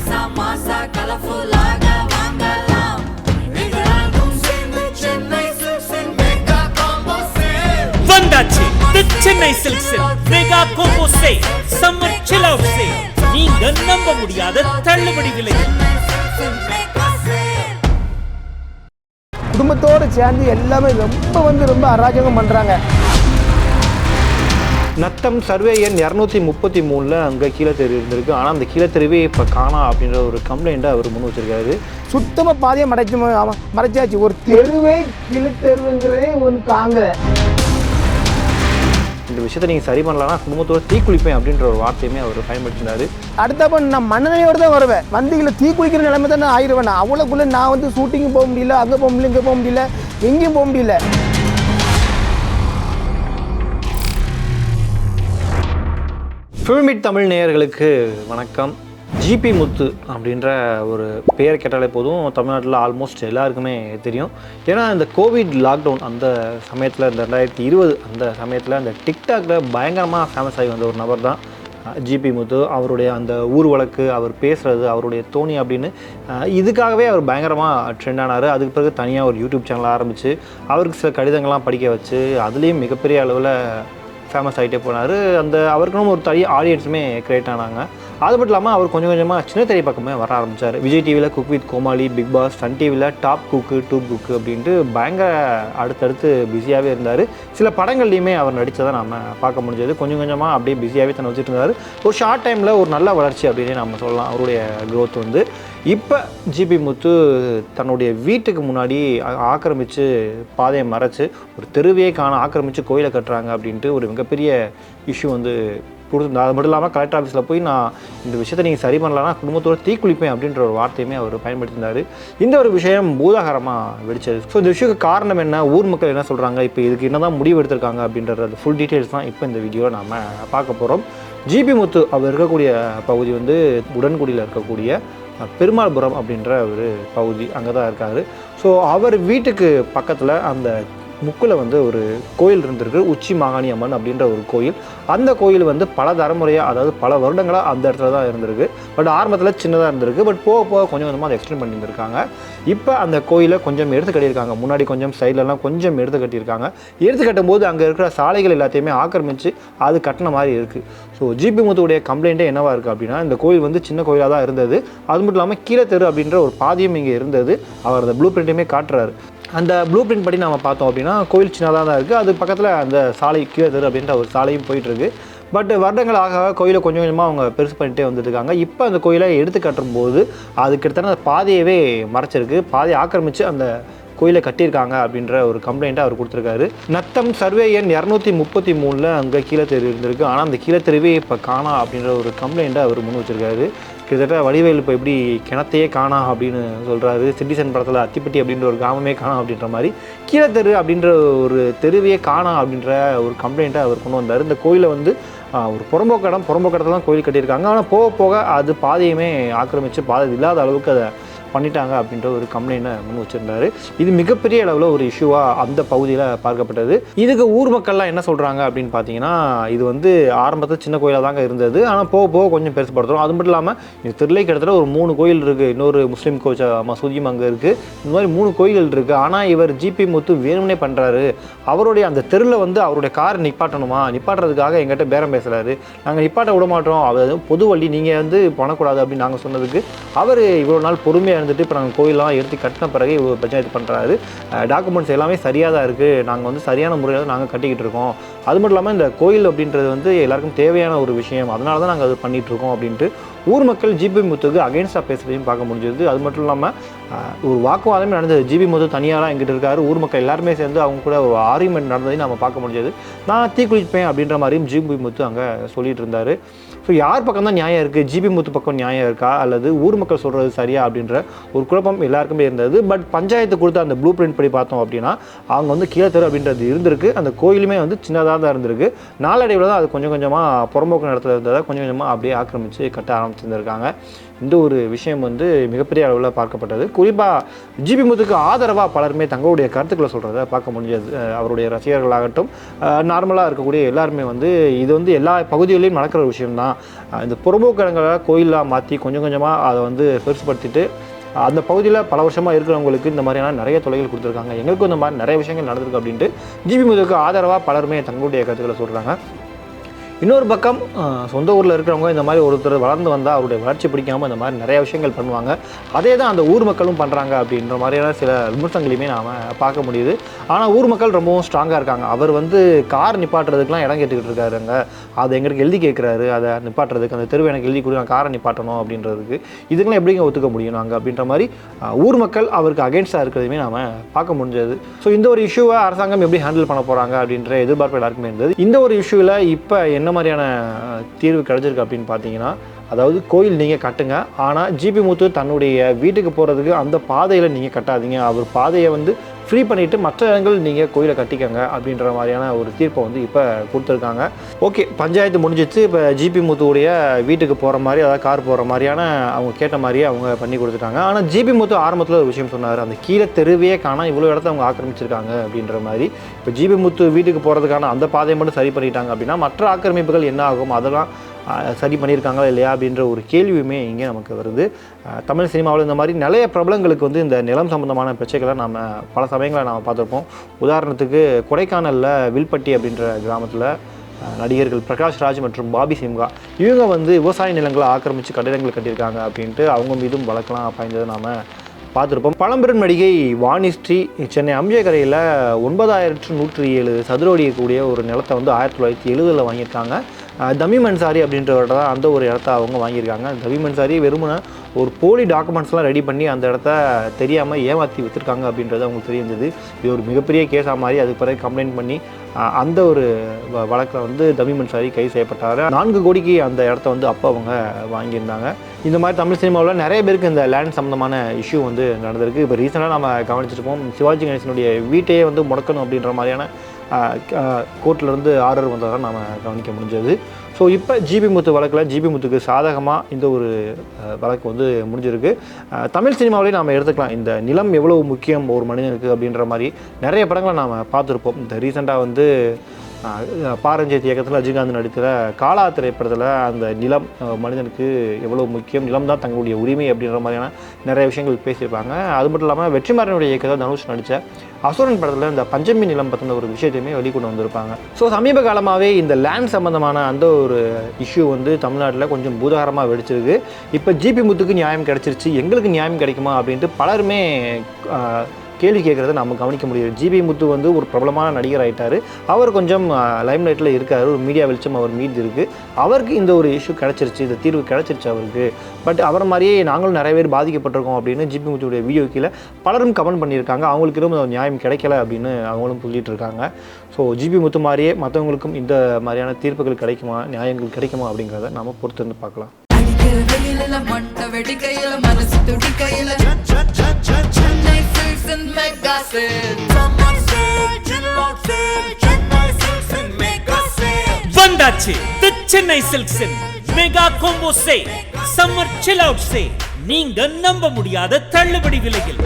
மாசா கலர்ஃபுல்லாக வாங்கலாம் எங்களாலும் சேர்ந்து சென்னை சில்க்ஸின் மெகா காம்போ சேல் வந்தாச்சு. The Chennai சில்க்ஸில் mega combo sale summer chill out sale நீங்க நம்ப முடியாத தள்ளுபடி விலையில் குடும்பத்தோடு சேர்ந்து எல்லாமே ரொம்ப வந்து ரொம்ப அராஜகம் பண்ணுறாங்க நத்தம் சர்வே எண் இரநூத்தி முப்பத்தி மூணில் அங்கே கீழே தெரு இருந்திருக்கு. ஆனால் அந்த கீழே தெருவே இப்போ காணா அப்படின்ற ஒரு கம்ப்ளைண்ட்டை அவர் முன் வச்சிருக்காரு. சுத்தமாக பாதையை மறைச்சு மறைச்சாச்சு. ஒரு தெருவே கிளி தெருவுங்கிறதே ஒன்று காங்க இந்த விஷயத்தை நீங்கள் சரி பண்ணலன்னா குடும்பத்தோட தீக்குளிப்பேன் அப்படின்ற ஒரு வார்த்தையுமே அவர் பயன்படுத்தினார். அடுத்தப்ப நான் மனநிலையோடு தான் வருவேன். வண்டிகளை தீ குளிக்கிற நிலைமை தான் நான் ஆயிடுவேன். அவ்வளோக்குள்ளே நான் வந்து ஷூட்டிங்கும் போக முடியல அங்கே போக முடியல இங்கே போக முடியல எங்கேயும் போக முடியல. ஃபில்மிட் தமிழ் நேயர்களுக்கு வணக்கம். ஜிபி முத்து அப்படின்ற ஒரு பெயர் கேட்டாலே போதும். தமிழ்நாட்டில் ஆல்மோஸ்ட் எல்லாருக்குமே தெரியும். ஏன்னா இந்த கோவிட் லாக்டவுன் அந்த சமயத்தில் இந்த ரெண்டாயிரத்தி இருபது அந்த சமயத்தில் அந்த டிக்டாக்ல பயங்கரமாக ஃபேமஸ் ஆகி வந்த ஒரு நபர் தான் ஜிபி முத்து அவருடைய அந்த ஊர் வழக்கு அவர் பேசுகிறது அவருடைய தோணி அப்படின்னு இதுக்காகவே அவர் பயங்கரமாக ட்ரெண்ட் ஆனார். அதுக்கு பிறகு தனியாக ஒரு யூடியூப் சேனல் ஆரம்பித்து அவருக்கு சில கடிதங்கள்லாம் படிக்க வச்சு அதுலேயும் மிகப்பெரிய அளவில் ஃபேமஸ் ஆகிட்டே போனார். அந்த அவருக்குன்னு ஒரு தனி ஆடியன்ஸுமே க்ரியேட் ஆனாங்க. அது மட்டும் இல்லாமல் அவர் கொஞ்சம் கொஞ்சமாக சின்ன திரை பக்கமே வர ஆரம்பித்தார் விஜய் டிவியில் cook with Komali Bigg Boss Sun டிவியில் டாப் குக்கு டூப் குக்கு அப்படின்ட்டு பயங்கர அடுத்தடுத்து பிஸியாகவே இருந்தார். சில படங்கள்லையுமே அவர் நடித்ததை நம்ம பார்க்க முடிஞ்சது. கொஞ்சம் கொஞ்சமாக அப்படியே பிஸியாகவே தன்னை வச்சுட்டு இருந்தார். ஒரு ஷார்ட் டைமில் ஒரு நல்ல வளர்ச்சி அப்படின்னே நம்ம சொல்லலாம். அவருடைய க்ரோத் வந்து. இப்போ ஜிபி முத்து தன்னுடைய வீட்டுக்கு முன்னாடி ஆக்கிரமித்து ஆக்கிரமிச்சு பாதையை மறைச்சு ஒரு தெருவையே காண ஆக்கிரமித்து கோயிலை கட்டுறாங்க அப்படின்ட்டு ஒரு மிகப்பெரிய இஷ்யூ வந்து கொடுத்துருந்தா அது மட்டும் இல்லாமல் கலெக்டர் ஆஃபீஸில் போய் நான் இந்த விஷயத்தை நீங்கள் சரி பண்ணலன்னா குடும்பத்தோடு தீக்குளிப்பேன் அப்படின்ற ஒரு வார்த்தையுமே அவர் பயன்படுத்தியிருந்தார் இந்த ஒரு விஷயம் பூதாகரமாக வெடிச்சது. ஸோ இந்த விஷயத்துக்கு காரணம் என்ன? ஊர் மக்கள் என்ன சொல்கிறாங்க இப்போ இதுக்கு என்ன தான் முடிவு எடுத்திருக்காங்க அப்படின்றது ஃபுல் டீட்டெயில்ஸ் தான் இப்போ இந்த வீடியோவில் நாம் பார்க்க போகிறோம் ஜிபி முத்து அவர் இருக்கக்கூடிய பகுதி வந்து உடன்குடியில் இருக்கக்கூடிய பெருமாள்புரம் அப்படின்ற ஒரு பகுதி அங்கே தான் இருக்கார். ஸோ அவர் வீட்டுக்கு பக்கத்தில் அந்த முக்கில் வந்து ஒரு கோயில் இருந்திருக்கு உச்சி மாகாணி அம்மன் அப்படின்ற ஒரு கோயில். அந்த கோயில் வந்து பல தலைமுறையாக அதாவது பல வருடங்களாக அந்த இடத்துல தான் இருந்திருக்கு. பட் ஆரம்பத்தில் சின்னதாக இருந்திருக்கு. பட் போக போக கொஞ்சம் கொஞ்சமாக அதை எக்ஸ்டெண்ட் பண்ணியிருந்திருக்காங்க. இப்போ அந்த கோயிலை கொஞ்சம் எடுத்து கட்டியிருக்காங்க. முன்னாடி கொஞ்சம் சைட்லலாம் கொஞ்சம் எடுத்து கட்டியிருக்காங்க. எடுத்து கட்டும்போது அங்கே இருக்கிற சாலைகள் எல்லாத்தையுமே ஆக்கிரமித்து அது கட்டின மாதிரி இருக்குது ஸோ ஜிபி முத்துடைய கம்ப்ளைண்ட்டே என்னவாக இருக்குது அப்படின்னா இந்த கோயில் வந்து சின்ன கோயிலாக தான் இருந்தது. அது மட்டும் இல்லாமல் கீழே தெரு அப்படின்ற ஒரு பாதியம் இங்கே இருந்தது. அவர் அந்த ப்ளூ பிரிண்ட்டையுமே காட்டுறாரு. அந்த ப்ளூ பிரிண்ட் படி நம்ம பார்த்தோம் அப்படின்னா கோயில் சின்னதாக தான் இருக்குது அது பக்கத்தில் அந்த சாலை கீழே தெரு அப்படின்ற ஒரு சாலையும் போயிட்டுருக்கு பட் வருடங்கள் ஆக ஆக கோயிலை கொஞ்சம் கொஞ்சமாக அவங்க பெருசு பண்ணிகிட்டே வந்துருக்காங்க இப்போ அந்த கோயிலை எடுத்து கட்டும்போது அது கிட்டத்தட்ட அந்த பாதையவே மறைச்சிருக்கு. பாதையை ஆக்கிரமித்து அந்த கோயிலை கட்டியிருக்காங்க அப்படின்ற ஒரு கம்ப்ளைண்ட்டை அவர் கொடுத்துருக்காரு. நத்தம் சர்வே எண் இரநூத்தி முப்பத்தி மூணில் அங்கே கீழே தெரு இருந்திருக்கு. ஆனால் அந்த கீழே தெருவே இப்போ காணா அப்படின்ற ஒரு கம்ப்ளைண்ட்டை அவர் முன் வச்சிருக்காரு. கிட்டத்தட்ட வடிவேல் இப்போ எப்படி கிணத்தையே காணா அப்படின்னு சொல்கிறாரு சிட்டிசன் படத்தில் அத்திப்பட்டி அப்படின்ற ஒரு கிராமமே காணா அப்படின்ற மாதிரி. கீழே தெரு அப்படின்ற ஒரு தெருவையே காணா அப்படின்ற ஒரு கம்ப்ளைண்ட்டை அவர் கொண்டு வந்தார். இந்த கோயிலை வந்து ஒரு புறம்போக்கு இடம் இடத்துல தான் கோயில் கட்டியிருக்காங்க. ஆனால் போக போக அது பாதையுமே ஆக்கிரமித்து பாதை இல்லாத அளவுக்கு அதை பண்ணிட்டாங்க அப்படின்ற ஒரு கம்ப்ளைண்ட்டை முன் வச்சிருந்தாரு. இது மிகப்பெரிய அளவில் ஒரு இஷ்யூவாக அந்த பகுதியில் பார்க்கப்பட்டது. இதுக்கு ஊர் மக்கள்லாம் என்ன சொல்கிறாங்க அப்படின்னு பார்த்தீங்கன்னா இது வந்து ஆரம்பத்தில் சின்ன கோயிலாக தாங்க இருந்தது. ஆனால் போக போக கொஞ்சம் பெருசுப்படுத்துகிறோம் அது மட்டும் இல்லாமல் இது திருலை கிட்டத்தட்ட ஒரு மூணு கோயில் இருக்குது இன்னொரு முஸ்லீம் கோச்ச மசூதியும் அங்கே இருக்குது இந்த மாதிரி மூணு கோயில்கள் இருக்குது ஆனால் இவர் ஜிபி முத்து வேணும்னே பண்ணுறாரு அவருடைய அந்த தெருவில் வந்து அவருடைய கார் நிப்பாட்டணுமா? நிப்பாட்டுறதுக்காக எங்கிட்ட பேரம் பேசுகிறாரு நாங்கள் நிப்பாட்ட விட மாட்டோம். அது பொது வழி. நீங்கள் வந்து பண்ணக்கூடாது அப்படின்னு நாங்கள் சொன்னதுக்கு அவர் இவ்வளோ நாள் பொறுமையாக இருந்துட்டு இப்போ நாங்கள் கோயிலெலாம் எடுத்து கட்டின பிறகு இவ்வளோ பஞ்சாயத்து பண்ணுறாரு டாக்குமெண்ட்ஸ் எல்லாமே சரியாக தான் இருக்குது நாங்கள் வந்து சரியான முறையில் நாங்கள் கட்டிக்கிட்டு இருக்கோம். அது மட்டும் இல்லாமல் இந்த கோயில் அப்படின்றது வந்து எல்லாருக்கும் தேவையான ஒரு விஷயம். அதனால தான் நாங்கள் அது பண்ணிகிட்ருக்கோம் அப்படின்ட்டு ஊர் மக்கள் ஜிபி முத்துக்கு அகேன்ஸ்டாக பேசுகிறதையும் பார்க்க முடிஞ்சது. அது மட்டும் இல்லாமல் ஒரு வாக்குவாதமே நடந்தது. ஜிபி முத்து தனியாராக எங்கிட்ட இருக்காரு. ஊர் மக்கள் எல்லாருமே சேர்ந்து அவங்க கூட ஒரு ஆர்குமெண்ட் நடந்ததையும் நம்ம பார்க்க முடிஞ்சது. நான் தீக்குளிப்பேன் அப்படின்ற மாதிரியும் ஜிபி முத்து அங்கே சொல்லிட்டு இருந்தார். ஸோ யார் பக்கம் தான் நியாயம் இருக்குது ஜிபி முத்து பக்கம் நியாயம் இருக்கா? அல்லது ஊர் மக்கள் சொல்கிறது சரியா அப்படின்ற ஒரு குழப்பம் எல்லாருக்குமே இருந்தது. பட் பஞ்சாயத்து கொடுத்த அந்த ப்ளூ பிரிண்ட் படி பார்த்தோம் அப்படின்னா அவங்க வந்து கீழே தெரு அப்படின்றது இருந்திருக்கு. அந்த கோயிலுமே வந்து சின்னதாக தான் இருந்திருக்கு. நாளடைவில் தான் அது கொஞ்சம் கொஞ்சமாக புறம்போக்கு இடத்துல இருந்ததை கொஞ்சம் கொஞ்சமாக அப்படியே ஆக்கிரமித்து கட்ட ஆரம்பிச்சிருந்துருக்காங்க. இந்த ஒரு விஷயம் வந்து மிகப்பெரிய அளவில் பார்க்கப்பட்டது. குறிப்பாக ஜிபி முத்துக்கு ஆதரவாக பலருமே தங்களுடைய கருத்துக்களை சொல்கிறத பார்க்க முடிஞ்சது. அவருடைய ரசிகர்களாகட்டும் நார்மலாக இருக்கக்கூடிய எல்லாருமே வந்து இது வந்து எல்லா பகுதிகளிலும் நடக்கிற ஒரு விஷயம்தான். இந்த புறம்போக்கிடங்களை கோயிலாக மாற்றி கொஞ்சம் கொஞ்சமாக அதை வந்து பெருசுப்படுத்திட்டு அந்த பகுதியில் பல வருஷமாக இருக்கிறவங்களுக்கு இந்த மாதிரியான நிறைய தொலைகள் கொடுத்துருக்காங்க. எங்களுக்கும் இந்த மாதிரி நிறைய விஷயங்கள் நடந்திருக்கு அப்படின்ட்டு ஜிபி முதுக்கு ஆதரவாக பலருமே தங்களுடைய கருத்துக்களை சொல்கிறாங்க இன்னொரு பக்கம் சொந்த ஊரில் இருக்கிறவங்க இந்த மாதிரி ஒருத்தர் வளர்ந்து வந்தால் அவருடைய வளர்ச்சி பிடிக்காமல் இந்த மாதிரி நிறையா விஷயங்கள் பண்ணுவாங்க. அதே தான் அந்த ஊர் மக்களும் பண்ணுறாங்க அப்படின்ற மாதிரியான சில விமர்சனங்களையுமே நாம் பார்க்க முடியுது. ஆனால் ஊர் மக்கள் ரொம்பவும் ஸ்ட்ராங்காக இருக்காங்க. அவர் வந்து கார் நிப்பாட்டுறதுக்குலாம் இடம் கேட்டுக்கிட்டு இருக்காருங்க. அதை எங்களுக்கு எழுதி கேட்குறாரு. அதை நிப்பாட்டுறதுக்கு அந்த தெருவை எனக்கு எழுதி கொடு நான் காரை நிப்பாட்டணும் அப்படின்றதுக்கு. இதுக்கெல்லாம் எப்படிங்க ஒத்துக்க முடியும் நாங்கள் அப்படின்ற மாதிரி ஊர் மக்கள் அவருக்கு அகேன்ஸ்டாக இருக்கிறதையுமே நாம் பார்க்க முடிஞ்சது. ஸோ இந்த ஒரு இஷ்யூவை அரசாங்கம் எப்படி ஹேண்டில் பண்ண போகிறாங்க அப்படின்ற எதிர்பார்ப்பு எல்லாருக்குமே இருந்தது. இந்த ஒரு இஷ்யூவில் இப்போ என்ன மாதிரியான தீர்வு கிடைச்சிருக்கு அப்படின்னு பார்த்தீங்கன்னா அதாவது கோயில் நீங்கள் கட்டுங்க. ஆனால் ஜிபி முத்து தன்னுடைய வீட்டுக்கு போகிறதுக்கு அந்த பாதையில் நீங்கள் கட்டாதீங்க. அவர் பாதையை வந்து ஃப்ரீ பண்ணிவிட்டு மற்ற இடங்கள் நீங்கள் கோயிலை கட்டிக்கங்க அப்படின்ற மாதிரியான ஒரு தீர்ப்பை வந்து இப்போ கொடுத்துருக்காங்க. ஓகே பஞ்சாயத்து முடிஞ்சிச்சு. இப்போ ஜிபி முத்துவுடைய வீட்டுக்கு போகிற மாதிரி அதாவது கார் போகிற மாதிரியான அவங்க கேட்ட மாதிரியே அவங்க பண்ணி கொடுத்துட்டாங்க. ஆனால் ஜிபி முத்து ஆரம்பத்தில் ஒரு விஷயம் சொன்னார். அந்த கீழே தெருவே காணா இவ்வளோ இடத்த அவங்க ஆக்கிரமிச்சிருக்காங்க அப்படின்ற மாதிரி. இப்போ ஜிபி முத்து வீட்டுக்கு போகிறதுக்கான அந்த பாதையை மட்டும் சரி பண்ணிட்டாங்க அப்படின்னா மற்ற ஆக்கிரமிப்புகள் என்ன ஆகும்? அதெல்லாம் சரி பண்ணியிருக்காங்களா இல்லையா அப்படின்ற ஒரு கேள்வியுமே இங்கே நமக்கு வருது. தமிழ் சினிமாவில் இந்த மாதிரி நிறைய பிரபலங்களுக்கு வந்து இந்த நிலம் சம்பந்தமான பிரச்சனைகளை நம்ம பல சமயங்களை நாம் பார்த்துருப்போம். உதாரணத்துக்கு கொடைக்கானலில் வில்பட்டி அப்படின்ற கிராமத்தில் நடிகர்கள் பிரகாஷ் ராஜ் மற்றும் பாபி சிம்கா இவங்க வந்து விவசாய நிலங்களை ஆக்கிரமித்து கட்டிடங்கள் கட்டியிருக்காங்க அப்படின்ட்டு அவங்க மீதும் வழக்கெல்லாம் பாய்ந்ததை நாம் பார்த்துருப்போம். பழம்பெரும் நடிகை வாணிஸ்ரீ சென்னை அம்ஜயக்கரையில் ஒன்பதாயிரத்து நூற்றி ஏழு சதுர அடி கூடிய ஒரு நிலத்தை வந்து ஆயிரத்தி தொள்ளாயிரத்தி எழுபதில் வாங்கியிருக்காங்க. தமி மன்சாரி அன்சாரி அப்படின்றவர்கிட்ட தான் அந்த ஒரு இடத்த அவங்க வாங்கியிருக்காங்க. தமி அன்சாரி வெறுமனை ஒரு போலி டாக்குமெண்ட்ஸ்லாம் ரெடி பண்ணி அந்த இடத்த தெரியாமல் ஏமாற்றி விற்றுருக்காங்க அப்படின்றது அவங்களுக்கு தெரிஞ்சது. இது ஒரு மிகப்பெரிய கேஸாக மாதிரி அதுக்கு பிறகு கம்ப்ளைண்ட் பண்ணி அந்த ஒரு வ- வழக்கில் வந்து தமிம் மன்சாரி கைது செய்யப்பட்டார். நான்கு கோடிக்கு அந்த இடத்த வந்து அப்போ அவங்க வாங்கியிருந்தாங்க. இந்த மாதிரி தமிழ் சினிமாவில் நிறைய பேருக்கு இந்த லேண்ட் சம்மந்தமான இஷ்யூ வந்து நடந்திருக்கு. இப்போ ரீசெண்டாக நம்ம கவனிச்சிருப்போம் சிவாஜி கணேசனுடைய வீட்டையே வந்து முடக்கணும் அப்படின்ற மாதிரியான கோர்ட்லேருந்து ஆர்டர் வந்ததாக நாம் கவனிக்க முடிஞ்சது. ஸோ இப்போ ஜிபி முத்து வழக்கில் ஜிபி முத்துக்கு சாதகமாக இந்த ஒரு வழக்கு வந்து முடிஞ்சிருக்கு. தமிழ் சினிமாவிலே நாம் எடுத்துக்கலாம். இந்த நிலம் எவ்வளோ முக்கியம் ஒரு மனிதனுக்கு அப்படின்ற மாதிரி நிறைய படங்களை நாம் பார்த்துருப்போம். இந்த ரீசெண்டாக வந்து பாரஞ்சித் இயக்கத்தில் ரஜினிகாந்த் நடித்த காலா திரைப்படத்தில் அந்த நிலம் மனிதனுக்கு எவ்வளோ முக்கியம்? நிலம் தான் தங்களுடைய உரிமை அப்படின்ற மாதிரியான நிறைய விஷயங்கள் பேசியிருப்பாங்க. அது மட்டும் இல்லாமல் வெற்றிமாறனுடைய இயக்கத்தில் தனுஷ் நடித்த அசுரன் படத்தில் இந்த பஞ்சமி நிலம் பற்றின ஒரு விஷயத்தையுமே வெளிக்கொண்டு வந்திருப்பாங்க. ஸோ சமீப காலமாகவே இந்த லேண்ட் சம்மந்தமான அந்த ஒரு இஷ்யூ வந்து தமிழ்நாட்டில் கொஞ்சம் பூதாகரமாக வெடிச்சிருக்கு. இப்போ ஜிபி முத்துக்கு நியாயம் கிடச்சிருச்சு. எங்களுக்கு நியாயம் கிடைக்குமா அப்படின்ட்டு பலருமே கேள்வி கேட்குறத நம்ம கவனிக்க முடியும் ஜிபி முத்து வந்து ஒரு பிரபலமான நடிகர் ஆகிட்டார் அவர் கொஞ்சம் லைம் லைட்டில் இருக்கார். ஒரு மீடியா வெளிச்சம் அவர் மீது இருக்குது அவருக்கு இந்த ஒரு இஷ்யூ கிடச்சிருச்சு. இந்த தீர்வு கிடச்சிருச்சு அவருக்கு. பட் அவர் மாதிரியே நாங்களும் நிறைய பேர் பாதிக்கப்பட்டிருக்கோம் அப்படின்னு ஜிபி முத்துடைய வீடியோ கீழே பலரும் கமெண்ட் பண்ணியிருக்காங்க. அவங்களுக்கு இன்னும் நியாயம் கிடைக்கல அப்படின்னு அவங்களும் சொல்லிட்டு இருக்காங்க. ஸோ ஜிபி முத்து மாதிரியே மற்றவங்களுக்கும் இந்த மாதிரியான தீர்ப்புகள் கிடைக்குமா நியாயங்கள் கிடைக்குமா அப்படிங்கிறத நம்ம பொறுத்திருந்து பார்க்கலாம். வெடிக்கையில மனசு துடிக்கையில. Sale the Chennai சில்க்ஸின் mega combo sale summer chill out sale நீங்க நம்ப முடியாத தள்ளுபடி விலையில்.